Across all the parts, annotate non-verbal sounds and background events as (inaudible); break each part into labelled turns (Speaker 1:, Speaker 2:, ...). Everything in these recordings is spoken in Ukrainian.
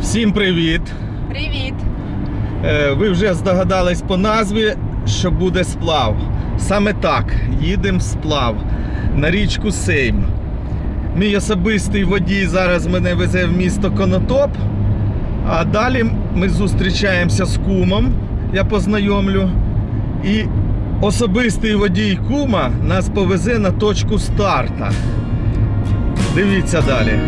Speaker 1: Всім привіт!
Speaker 2: Привіт!
Speaker 1: Е, Ви вже здогадались по назві, що буде сплав. Саме так, їдемо в сплав на річку Сейм. Мій особистий водій зараз мене везе в місто Конотоп. А далі ми зустрічаємося з кумом, я познайомлю. І особистий водій кума нас повезе на точку старта. Дивіться далі.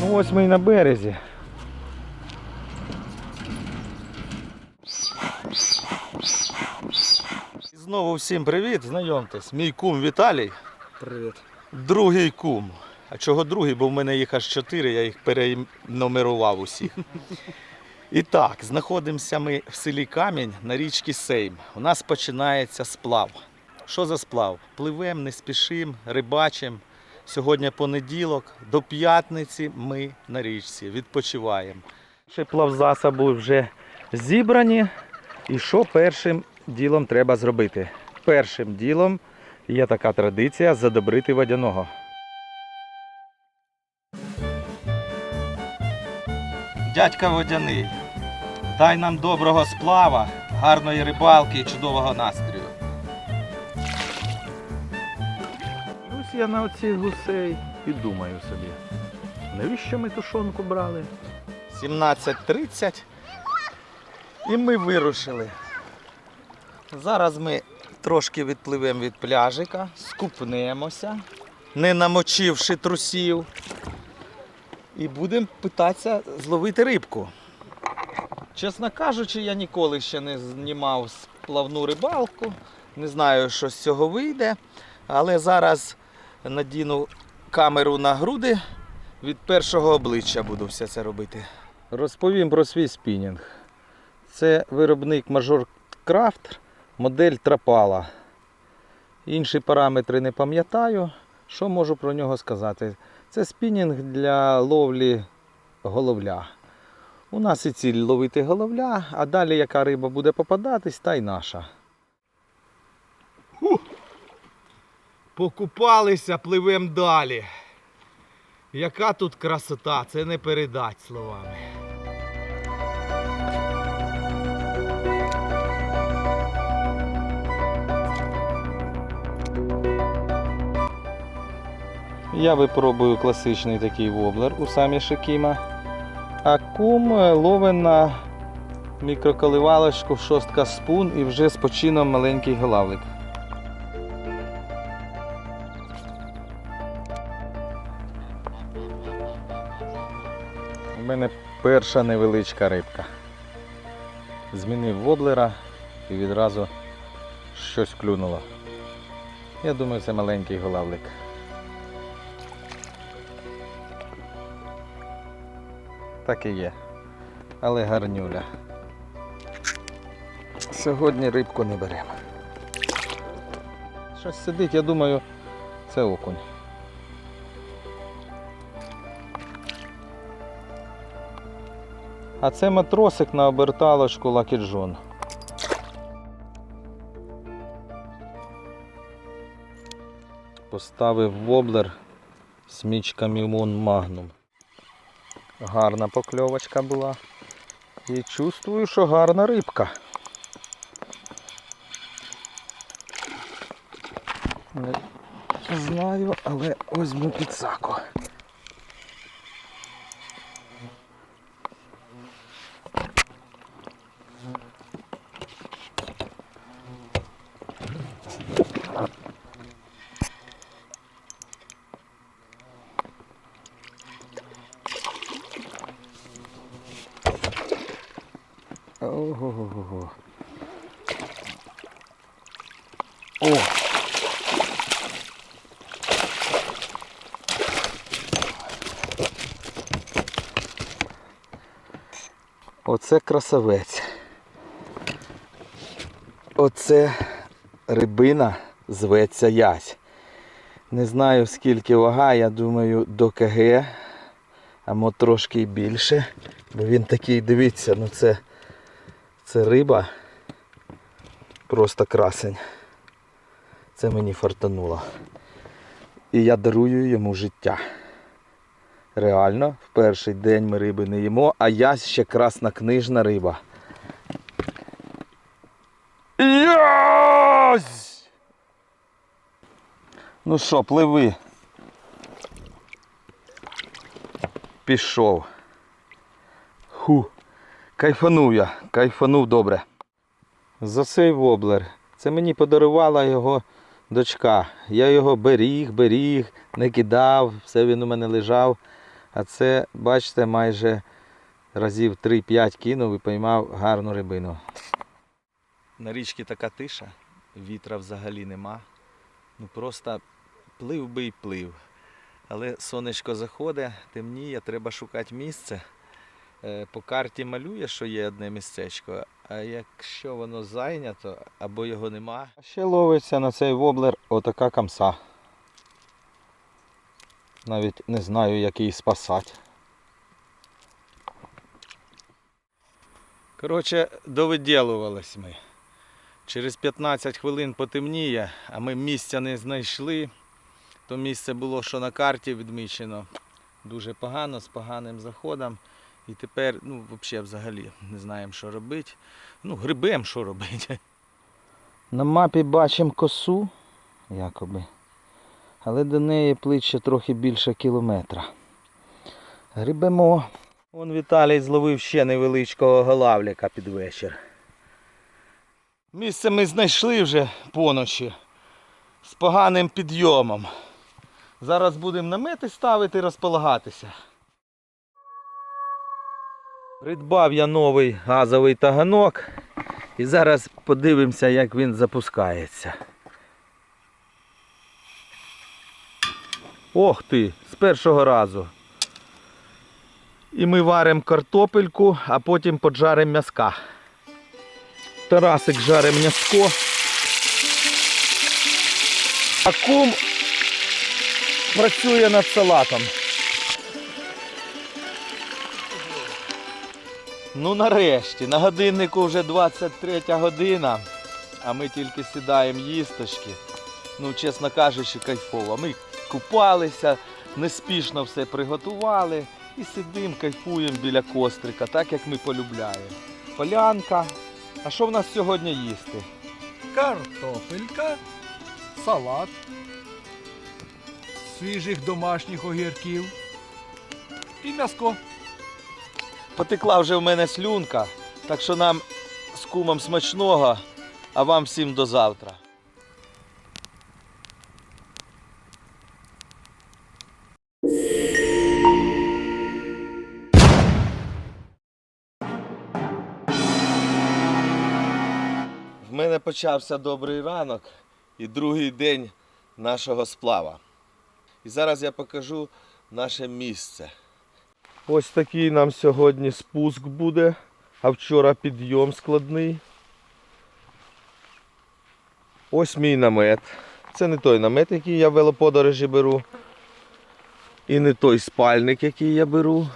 Speaker 1: Ну ось ми і на березі. Знову всім привіт, знайомтесь. Мій кум Віталій.
Speaker 3: Привіт.
Speaker 1: Другий кум. А чого другий? Бо в мене їх аж чотири, я їх перенумерував усіх. І так, знаходимося ми в селі Камінь на річці Сейм. У нас починається сплав. Що за сплав? Пливемо, не спішимо, рибачимо. Сьогодні понеділок, до п'ятниці ми на річці відпочиваємо. Ще плавзасоби вже зібрані. І що першим ділом треба зробити? Першим ділом є така традиція задобрити водяного. Дядька водяний, дай нам доброго сплава, гарної рибалки і чудового настрою. Дивлюсь я на оцих гусей і думаю собі, навіщо ми тушонку брали? 17.30 і ми вирушили. Зараз ми трошки відпливемо від пляжика, скупнемося, не намочивши трусів. І будемо питатися зловити рибку. Чесно кажучи, я ніколи ще не знімав сплавну рибалку. Не знаю, що з цього вийде. Але зараз надіну камеру на груди. Від першого обличчя буду все це робити. Розповім про свій спінінг. Це виробник Major Craft, модель Трапала. Інші параметри не пам'ятаю. Що можу про нього сказати? Це спінінг для ловлі головля. У нас і ціль ловити головля, а далі яка риба буде попадатись, та й наша. Покупалися, пливемо далі. Яка тут красота, це не передать словами. Я випробую класичний такий воблер у самі Шикіма. А кум е, ловить на мікроколивалочку шостка спун і вже з почином маленький голавлик. У мене перша невеличка рибка. Змінив воблера і відразу щось клюнуло. Я думаю, це маленький голавлик. Так і є. Але гарнюля. Сьогодні рибку не беремо. Щось сидить, я думаю, це окунь. А це матросик на оберталочку John. Поставив воблер смічка Мімон Магнум. Гарна покльовочка була. І чувствую, що гарна рибка. Не знаю, але візьму підсаку. Оце красавець. Оце рибина зветься язь. Не знаю скільки вага, я думаю, до КГ, або трошки й більше. Бо він такий, дивіться, ну це, це риба. Просто красень. Це мені фартануло. І я дарую йому життя. Реально, в перший день ми риби не їмо, а я ще краснокнижна риба. Йось! Ну що, пливи. Пішов. Ху. Кайфанув я, кайфанув добре. За цей воблер. Це мені подарувала його дочка. Я його беріг, беріг, не кидав, все він у мене лежав. А це, бачите, майже разів 3-5 кинув і поймав гарну рибину. На річці така тиша, вітра взагалі нема. Ну просто плив би і плив. Але сонечко заходить, темніє, треба шукати місце. Е, По карті малює, що є одне містечко, а якщо воно зайнято або його нема. Ще ловиться на цей воблер отака камса. Навіть не знаю, як її спасати. Коротше, довиділувались ми. Через 15 хвилин потемніє, а ми місця не знайшли. То місце було, що на карті відмічено. Дуже погано, з поганим заходом. І тепер, ну, взагалі, взагалі не знаємо, що робити. Ну, грибем, що робити. На мапі бачимо косу, якоби. Але до неї ще трохи більше кілометра. Грибемо. Вон Віталій зловив ще невеличкого голавлика під вечір. Місце ми знайшли вже поночі з поганим підйомом. Зараз будемо намети ставити і розполагатися. Придбав я новий газовий таганок і зараз подивимося, як він запускається. Ох ти, з першого разу. І ми варимо картопельку, а потім поджаримо м'яска. Тарасик жарить м'яско. А кум працює над салатом. Ну нарешті, на годиннику вже 23 година, а ми тільки сідаємо їсточки. Ну, чесно кажучи, кайфово. Ми купалися, неспішно все приготували і сидимо, кайфуємо біля кострика, так як ми полюбляємо. Полянка. А що в нас сьогодні їсти?
Speaker 2: картопелька, салат, свіжих домашніх огірків і м'яско.
Speaker 1: Потекла вже в мене слюнка, так що нам з кумом смачного, а вам всім до завтра. Почався добрий ранок і другий день нашого сплава. І зараз я покажу наше місце. Ось такий нам сьогодні спуск буде, а вчора підйом складний. Ось мій намет. Це не той намет, який я в велоподорожі беру. І не той спальник, який я беру.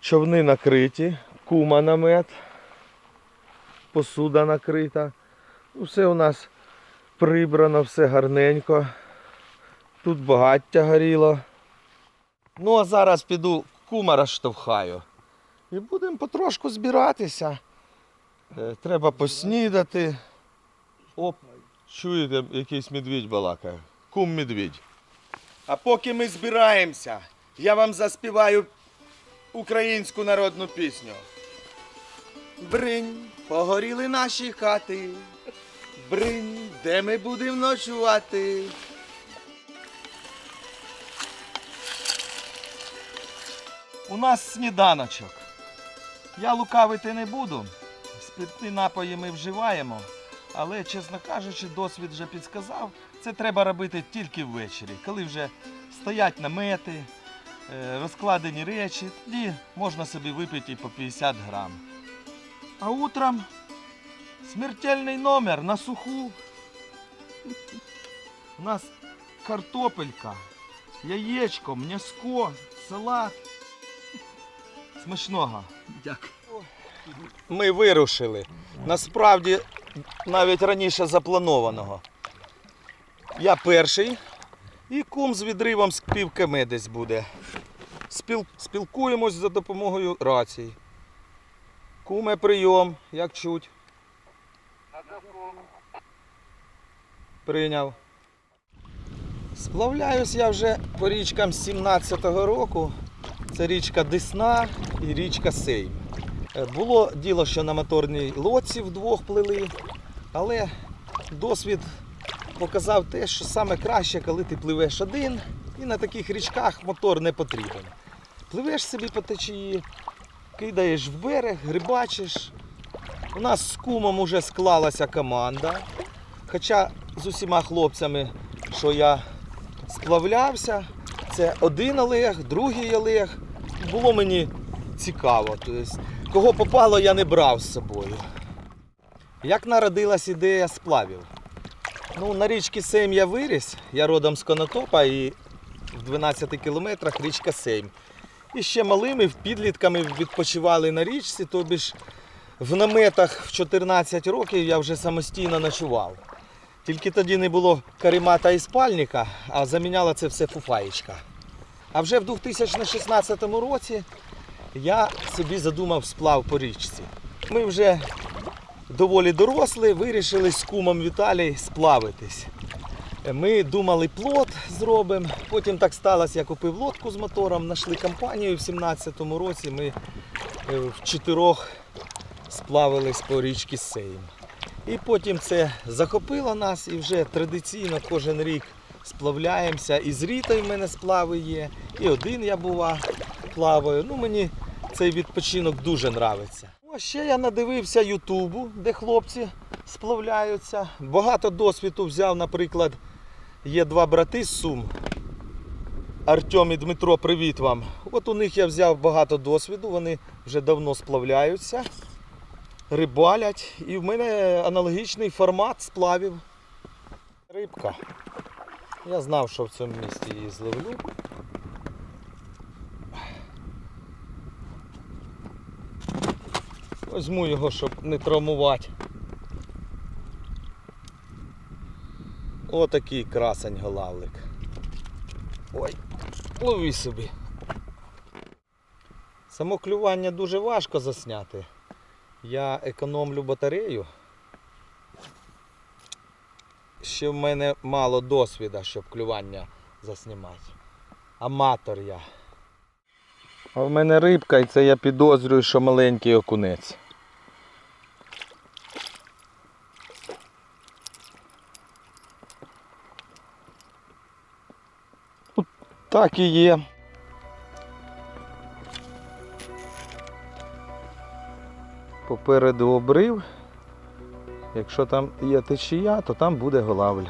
Speaker 1: Човни накриті, кума намет, посуда накрита. Ну, Все у нас прибрано, все гарненько. Тут багаття горіло. Ну а зараз піду кума розштовхаю. І будемо потрошку збиратися. Е, Треба поснідати. Оп, чуєте, якийсь медвідь балакає. Кум медвідь. А поки ми збираємося, я вам заспіваю українську народну пісню. Бринь, погоріли наші хати. Бринь, де ми будемо ночувати. У нас сніданочок. Я лукавити не буду. Спиртні напої ми вживаємо. Але, чесно кажучи, досвід вже підсказав, це треба робити тільки ввечері, коли вже стоять намети, е, розкладені речі, тоді можна собі випити по 50 грам. А утром смертельний номер на суху. У нас картопелька, яєчко, м'яско, салат. Смачного.
Speaker 2: Дякую.
Speaker 1: Ми вирушили. Насправді навіть раніше запланованого. Я перший і кум з відривом з півками десь буде. Спіл... Спілкуємось за допомогою рацій. Куме прийом, як чуть. Прийняв. Сплавляюсь я вже по річкам з 17-го року. Це річка Десна і річка Сейм. Е, Було діло, що на моторній лодці вдвох плили, але досвід показав те, що саме краще, коли ти пливеш один, і на таких річках мотор не потрібен. Пливеш собі по течії, кидаєш в берег, рибачиш. У нас з кумом вже склалася команда. Хоча з усіма хлопцями, що я сплавлявся, це один Олег, другий Олег. Було мені цікаво. Тобто, кого попало, я не брав з собою. Як народилась ідея сплавів? Ну, на річці Сейм я виріс, я родом з Конотопа і в 12 кілометрах річка Сейм. І ще малими підлітками відпочивали на річці, тобі ж в наметах в 14 років я вже самостійно ночував. Тільки тоді не було каремата і спальника, а заміняла це все фуфаєчка. А вже в 2016 році я собі задумав сплав по річці. Ми вже доволі дорослі, вирішили з кумом Віталій сплавитись. Ми думали плот зробимо. Потім так сталося, я купив лодку з мотором, знайшли компанію. В 2017 році ми е, в чотирьох сплавились по річці Сейм. І потім це захопило нас і вже традиційно кожен рік сплавляємося. І з Рітою в мене сплави є, і один я бува плаваю. Ну мені цей відпочинок дуже подобається. А ще я надивився Ютубу, де хлопці сплавляються. Багато досвіду взяв, наприклад, є два брати з Сум. Артем і Дмитро, привіт вам. От у них я взяв багато досвіду, вони вже давно сплавляються, рибалять. І в мене аналогічний формат сплавів. Рибка. Я знав, що в цьому місці її зловлю. Возьму його, щоб не травмувати. Отакий красень голавлик. Ой, лови собі. Само клювання дуже важко засняти. Я економлю батарею. Ще в мене мало досвіду, щоб клювання заснімати. Аматор я. А в мене рибка, і це я підозрюю, що маленький окунець. Так і є. Попереду обрив. Якщо там є течія, то там буде голавль.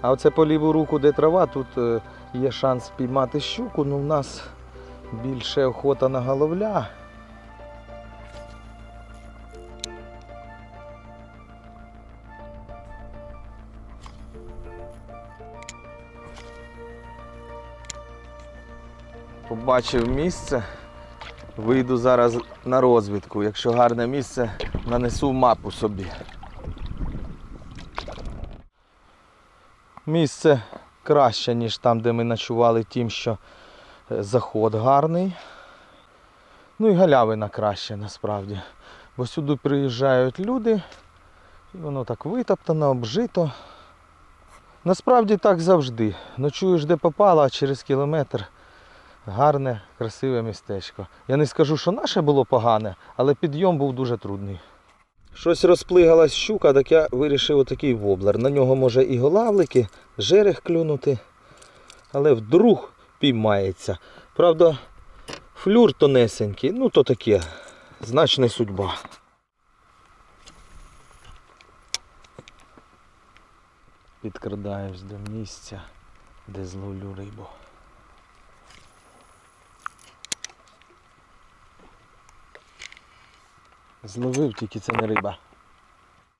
Speaker 1: А оце по ліву руку, де трава, тут е, є шанс піймати щуку, але в нас більше охота на головля. Побачив місце. Вийду зараз на розвідку. Якщо гарне місце, нанесу мапу собі. Місце краще, ніж там, де ми ночували, тим, що е, заход гарний. Ну і галявина краще насправді. Бо сюди приїжджають люди, і воно так витоптано, обжито. Насправді так завжди. Ночуєш де попало, а через кілометр гарне, красиве містечко. Я не скажу, що наше було погане, але підйом був дуже трудний. Щось розплигалась щука, так я вирішив отакий воблер. На нього може і голавлики, жерех клюнути, але вдруг піймається. Правда, флюр тонесенький, ну то таке, значна судьба. Підкрадаюсь до місця, де зловлю рибу. Зловив, тільки це не риба.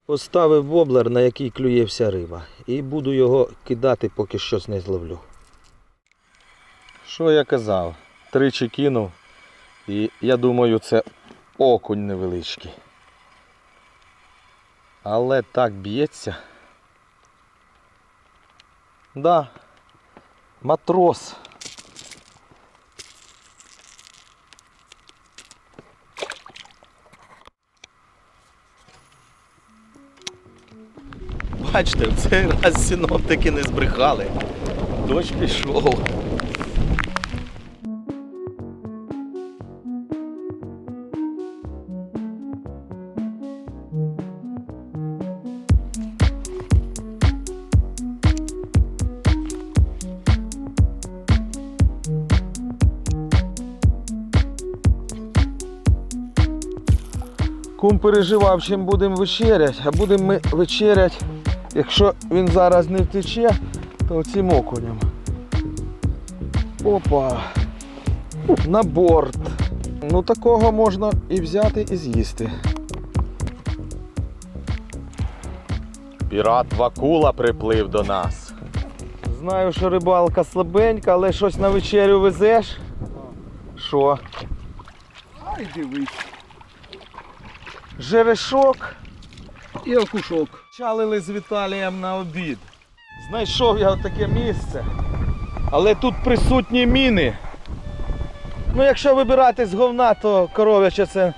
Speaker 1: Поставив воблер, на який клює вся риба. І буду його кидати, поки щось не зловлю. Що я казав? Тричі кинув. І я думаю, це окунь невеличкий. Але так б'ється. Да. Матрос. Бачите, в цей раз синоптики не збрехали. Дощ пішов. Кум переживав, чим будемо вечеряти, а будемо ми вечеряти, якщо він зараз не втече, то цим окунем. Опа. На борт. Ну такого можна і взяти, і з'їсти. Пірат Вакула приплив до нас. Знаю, що рибалка слабенька, але щось на вечерю везеш. Що?
Speaker 2: Ай, дивись.
Speaker 1: Жерешок.
Speaker 2: І окушок.
Speaker 1: Чалили з Віталієм на обід. Знайшов я таке місце. Але тут присутні міни. Ну, якщо вибирати з говна, то коров'яче це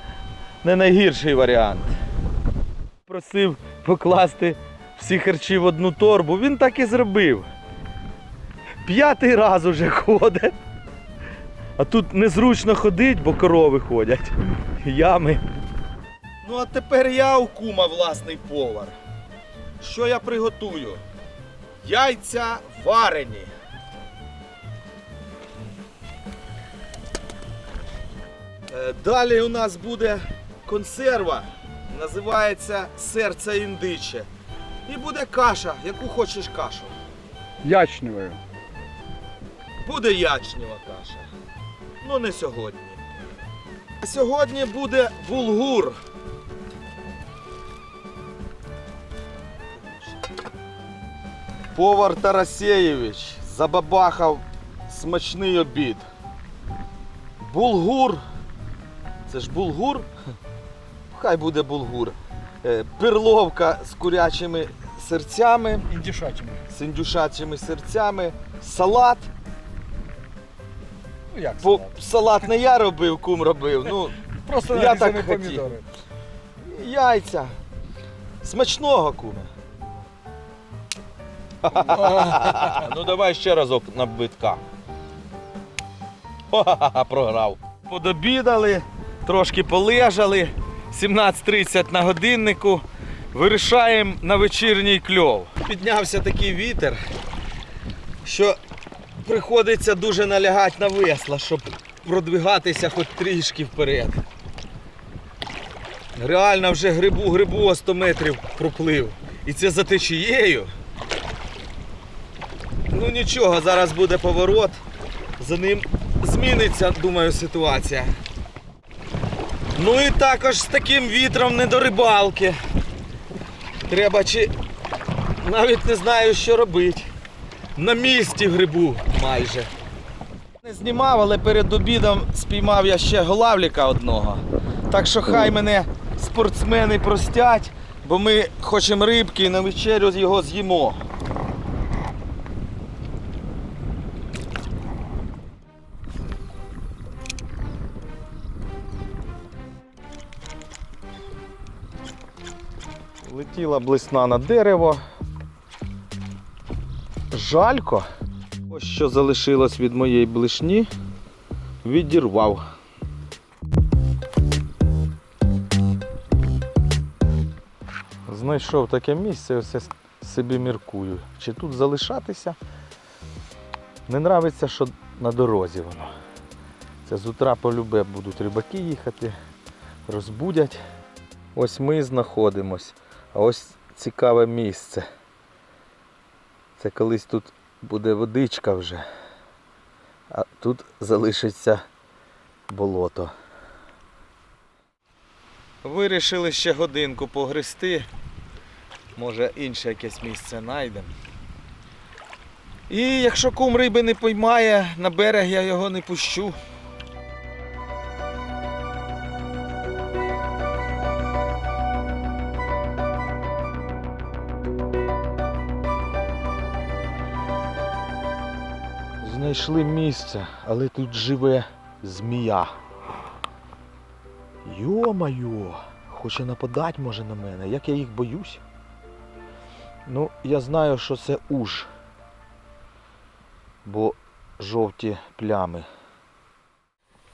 Speaker 1: не найгірший варіант. Просив покласти всі харчі в одну торбу. Він так і зробив. П'ятий раз уже ходить. А тут незручно ходить, бо корови ходять. Ями. Ну а тепер я у кума власний повар. Що я приготую? Яйця варені. Е, Далі у нас буде консерва. Називається серце індиче. І буде каша, яку хочеш кашу.
Speaker 2: Ячневою.
Speaker 1: Буде ячнева каша. Ну не сьогодні. Сьогодні буде булгур. Повар Тарасєєвич забабахав смачний обід. Булгур. Це ж булгур? (laughs) Хай буде булгур. Е, Перловка з курячими серцями
Speaker 2: Індішачими.
Speaker 1: з індюшачими серцями, салат.
Speaker 2: Ну як
Speaker 1: Бо
Speaker 2: сказати?
Speaker 1: салат не я робив, кум робив. Ну,
Speaker 2: Просто
Speaker 1: я так хотів.
Speaker 2: помідори.
Speaker 1: яйця. Смачного, куме. (laughs) ну давай ще разок на. Ха-ха-ха, програв. Подобідали, трошки полежали. 17.30 на годиннику. Вирішаємо на вечірній кльов. Піднявся такий вітер, що приходиться дуже налягати на весла, щоб продвигатися хоч трішки вперед. Реально вже грибу грибу 100 метрів проплив. І це за течією. Ну нічого, зараз буде поворот. За ним зміниться, думаю, ситуація. Ну і також з таким вітром не до рибалки. Треба чи навіть не знаю, що робити. На місці грибу майже. Не знімав, але перед обідом спіймав я ще голавліка одного. Так що хай мене спортсмени простять, бо ми хочемо рибки і на вечерю його з'їмо. Летіла блесна на дерево. Жалько. Ось що залишилось від моєї блишні. Відірвав. Знайшов таке місце, ось я собі міркую. Чи тут залишатися? Не нравиться, що на дорозі воно. Це з утра полюбе будуть рибаки їхати, розбудять. Ось ми знаходимось. Ось цікаве місце. Це колись тут буде водичка вже. А тут залишиться болото. Вирішили ще годинку погрести. Може інше якесь місце знайдемо. І якщо кум риби не поймає, на берег я його не пущу. Знайшли місце, але тут живе змія. Йо-майо, хоче нападати може на мене, як я їх боюсь. Ну, я знаю, що це уж. Бо жовті плями.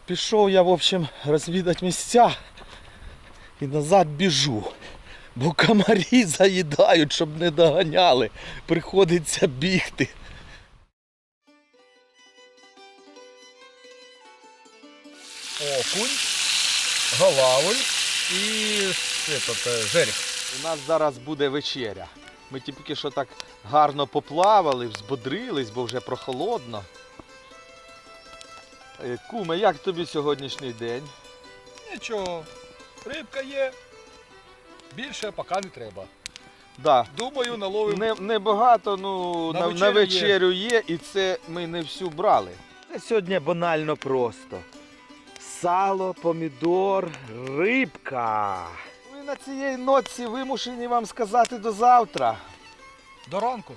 Speaker 1: Пішов я, в общем, розвідати місця і назад біжу. Бо комарі заїдають, щоб не доганяли. Приходиться бігти.
Speaker 2: Окунь, голавль і этот, жерех.
Speaker 1: У нас зараз буде вечеря. Ми тільки що так гарно поплавали, взбодрились, бо вже прохолодно. Е, Куме, як тобі сьогоднішній день?
Speaker 2: Нічого, рибка є. Більше поки не треба.
Speaker 1: Да.
Speaker 2: Думаю, наловимо.
Speaker 1: Не, небагато, ну
Speaker 2: На
Speaker 1: на, на,
Speaker 2: вечерю є.
Speaker 1: є. і це ми не всю брали. Це сьогодні банально просто. Сало, помідор, рибка. Ви на цієї ноці вимушені вам сказати до завтра.
Speaker 2: До ранку.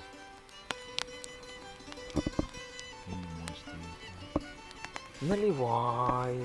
Speaker 1: Наливай.